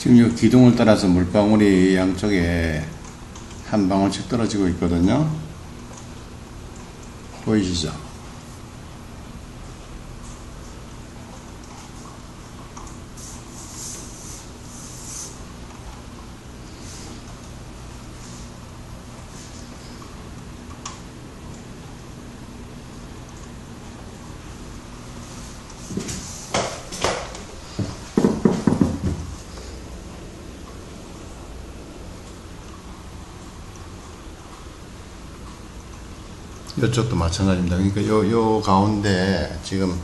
지금 이 기둥을 따라서 물방울이 양쪽에 한 방울씩 떨어지고 있거든요. 보이시죠? 이쪽도 마찬가지입니다. 그러니까 요, 요 가운데 지금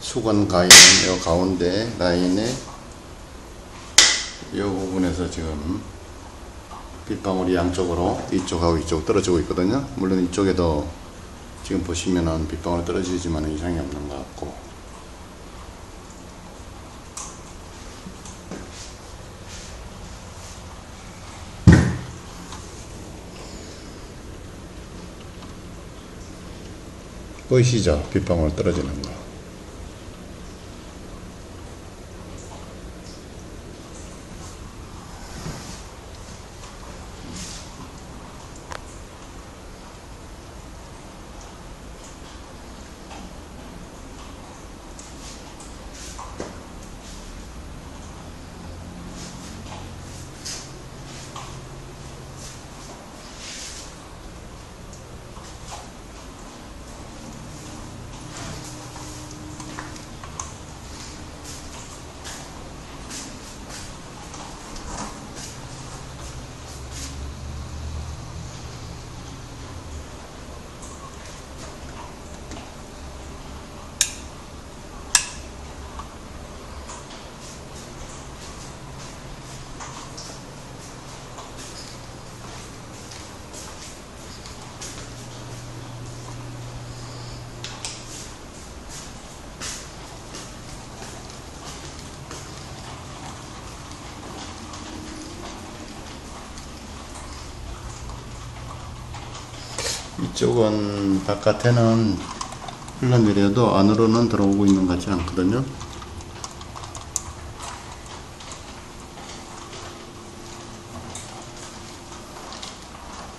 수건 가 있는 요 가운데 라인에 요 부분에서 지금 빗방울이 양쪽으로 이쪽하고 이쪽 떨어지고 있거든요. 물론 이쪽에도 지금 보시면은 빗방울이 떨어지지만 이상이 없는 것 같고 보이시죠? 빗방울 떨어지는 거. 이쪽은 바깥에는 흘러내려도 안으로는 들어오고 있는 것 같지 않거든요.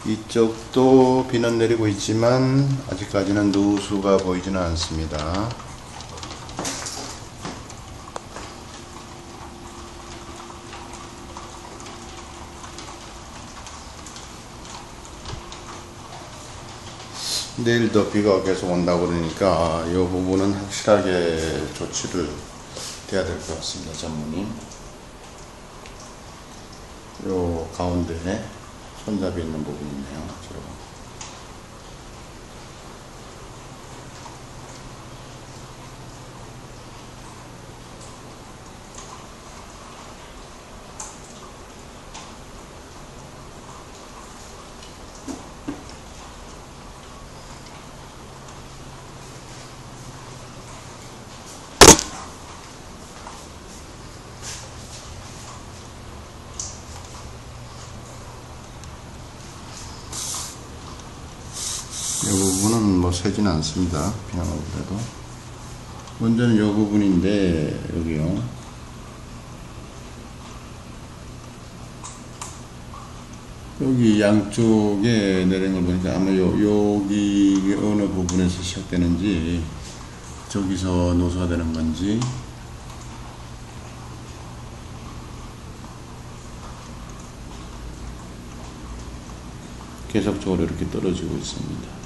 이쪽도 비는 내리고 있지만 아직까지는 누수가 보이지는 않습니다. 내일도 비가 계속 온다고 그러니까 이 부분은 확실하게 조치를 돼야 될 것 같습니다. 전문이. 요 가운데 손잡이 있는 부분이 있네요. 저런. 이 부분은 뭐 세진 않습니다. 그래도. 먼저는 이 부분인데, 여기요. 여기 양쪽에 내린 걸 보니까 아마 요, 여기 어느 부분에서 시작되는지, 저기서 노수가 되는 건지, 계속적으로 이렇게 떨어지고 있습니다.